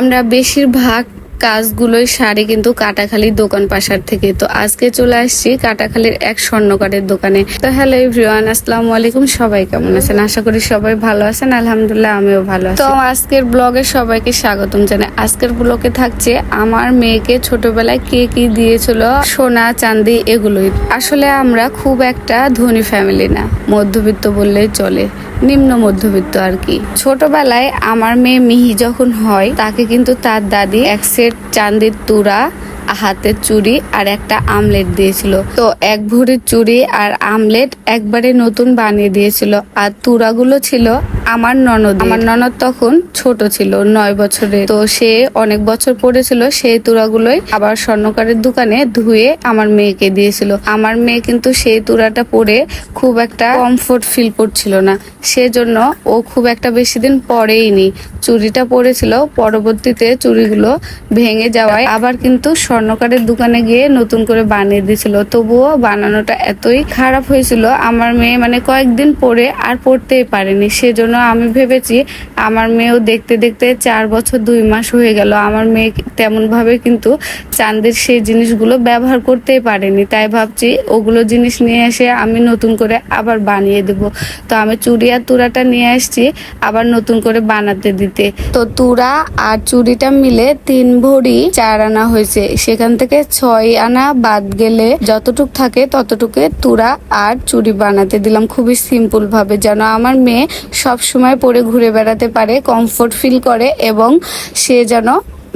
আমরা বেশিরভাগ কাজগুলোই সারি কিন্তু কাটাখালির দোকান পাশার থেকে। তো আজকে চলে আসছি কাটাখালির এক স্বর্ণকারের দোকানে। তো হ্যালো এভরিওয়ান আসসালামু আলাইকুম। সবাই কেমন আছেন? আশা করি সবাই ভালো আছেন। আলহামদুলিল্লাহ, আমিও ভালো আছি। তো আজকের ব্লগে সবাইকে স্বাগতম জানাই। আজকের ব্লগে থাকছে আমার মেয়েকে ছোটবেলায় কে কি দিয়েছিল সোনা, চাঁদি এগুলোই। আসলে আমরা খুব একটা ধনী ফ্যামিলি না। মধ্যবিত্ত বললেই চলে। নিম্ন মধ্যবিত্ত আর কি। ছোটবেলায় আমার মেয়ে মিহি যখন হয়, তাকে কিন্তু তার দাদি এক সেট চান্দির তুরা হাতে চুড়ি আর একটা আমলেট দিয়েছিল। তো এক ভরির চুড়ি আর আমলেট একবারে নতুন বানিয়ে দিয়েছিল। আর তুরাগুলো ছিল আমার ননদ আমার ননদ তখন ছোট ছিল, নয় বছরে তো সে অনেক বছর পড়েছিল সেই তুরাগুলোই আবার স্বর্ণকারের দোকানে ধুয়ে আমার মেয়েকে দিয়েছিল। আমার মেয়ে কিন্তু সেই তুরাটা পরে খুব একটা কমফোর্ট ফিল করছিল না। সেজন্য ও খুব একটা বেশি দিন পরেইনি চুড়িটা পরেছিল পরবর্তীতে চুড়িগুলো ভেঙে যাওয়ায় আবার কিন্তু স্বর্ণকারের দোকানে গিয়ে নতুন করে বানিয়ে দিয়েছিল। তবুও বানানোটা এতই খারাপ হয়েছিল, আমার মেয়ে মানে কয়েকদিন পরে আর পড়তেই পারেনি। সেজন্য আমি ভেবেছি আমার মেয়েও দেখতে দেখতে চার বছর দুই মাস হয়ে গেল। আমার মেয়ে তেমন ভাবে কিন্তু চাঁদের সেই জিনিসগুলো ব্যবহার করতেই পারেনি। তাই ভাবছি ওগুলো জিনিস নিয়ে এসে আমি নতুন করে আবার বানিয়ে দেব। তো আমি চুড়ি আর তুরাটা নিয়ে আসছি আবার নতুন করে বানাতে দিতে। তো তুরা আর চুড়িটা মিলে তিন ভরি চার আনা হয়েছে। সেখান থেকে ছয় আনা বাদ গেলে যতটুক থাকে ততটুকু তুরা আর চুড়ি বানাতে দিলাম। খুবই সিম্পল ভাবে। যেন আমার মেয়ে সব সময় পরে ঘুরে বেড়াতে পারে কমফোর্ট ফিল করে এবং সে যেন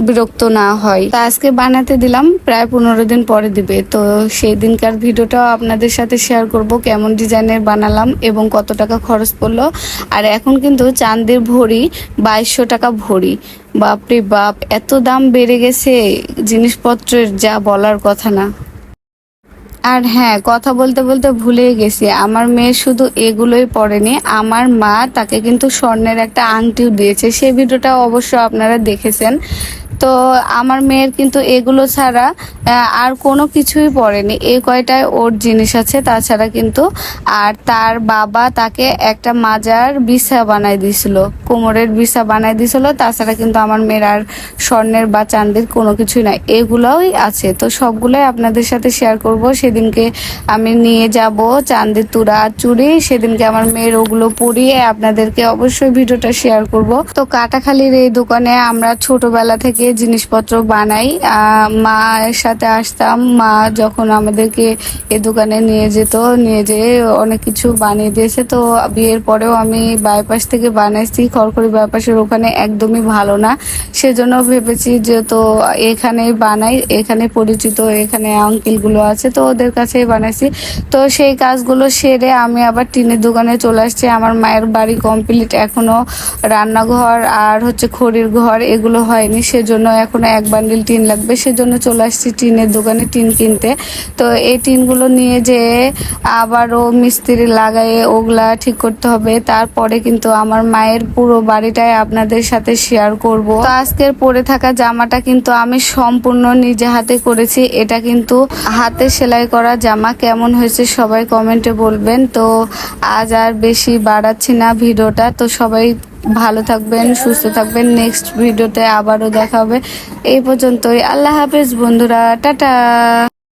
বিরক্ত না হয়। তা আজকে বানাতে দিলাম, প্রায় পনেরো দিন পরে দিবে। তো সেই দিনকার ভিডিওটাও আপনাদের সাথে শেয়ার করব, কেমন ডিজাইনের বানালাম এবং কত টাকা খরচ পড়ল। আর এখন কিন্তু চাঁদের ভরি, বাইশশো টাকা ভরি। বাপরে বাপ, এত দাম বেড়ে গেছে, জিনিসপত্রের যা বলার কথা না। আর হ্যাঁ কথা বলতে বলতে ভুলে গেছি। আমার মেয়ে শুধু এগুলোই পড়েনি। আমার মা তাকে কিন্তু স্বর্ণের একটা আংটিও দিয়েছে। সেই ভিডিওটা অবশ্য আপনারা দেখেছেন। তো আমার মেয়ের কিন্তু এগুলো ছাড়া আর কোনো কিছুই পড়েনি। এই কয়টায় ওর জিনিস আছে তাছাড়া কিন্তু, আর তার বাবা তাকে একটা মাজার বিছা বানাই দিয়েছিল কোমরের বিছা বানাই দিয়েছিল তাছাড়া কিন্তু আমার মেয়ের আর স্বর্ণের বা চাঁদের কোনো কিছুই নাই। এগুলোই আছে। তো সবগুলোই আপনাদের সাথে শেয়ার করব। সেদিনকে আমি নিয়ে যাব চাঁদের তুরা চুড়ি সেদিনকে আমার মেয়ের ওগুলো পরিয়ে আপনাদেরকে অবশ্যই ভিডিওটা শেয়ার করব। তো কাটাখালির এই দোকানে আমরা ছোটবেলা থেকে জিনিসপত্র বানাই। মায়ের সাথে আসতাম। মা যখন আমাদেরকে এ দোকানে নিয়ে যেত, নিয়ে যেয়ে অনেক কিছু বানিয়ে দিয়েছে। তো বিয়ের পরেও আমি বাইপাস থেকে বানাইছি। খড়খড়ি বাইপাসের ওখানে একদমই ভালো না। সেজন্য ভেবেছি যে, তো এখানে বানাই। এখানে পরিচিত, এখানে আঙ্কেলগুলো আছে, তো ওদের কাছেই বানাইছি। তো সেই কাজগুলো সেরে আমি আবার টিনের দোকানে চলে আসছি। আমার মায়ের বাড়ি কমপ্লিট এখনও রান্নাঘর আর হচ্ছে খড়ির ঘর এগুলো হয়নি। সেজন্য এখনও এক বান্ডিল টিন লাগবে। সেজন্য চলে আসছি টিনের দোকানে টিন কিনতে। তো এই টিনগুলো নিয়ে যে আবারও মিস্ত্রি লাগায়ে ওগুলা ঠিক করতে হবে, তারপরে কিন্তু আমার মায়ের পুরো বাড়িটাই আপনাদের সাথে শেয়ার করব। তো আজকের পরে থাকা জামাটা কিন্তু আমি সম্পূর্ণ নিজে হাতে করেছি। এটা কিন্তু হাতে সেলাই করা জামা। কেমন হয়েছে সবাই কমেন্টে বলবেন। তো আজ আর বেশি বাড়াচ্ছি না ভিডিওটা। তো সবাই ভালো থাকবেন, সুস্থ থাকবেন। নেক্সট ভিডিওতে আবারও দেখা হবে। এই পর্যন্তই। আল্লাহ হাফেজ বন্ধুরা। টাটা।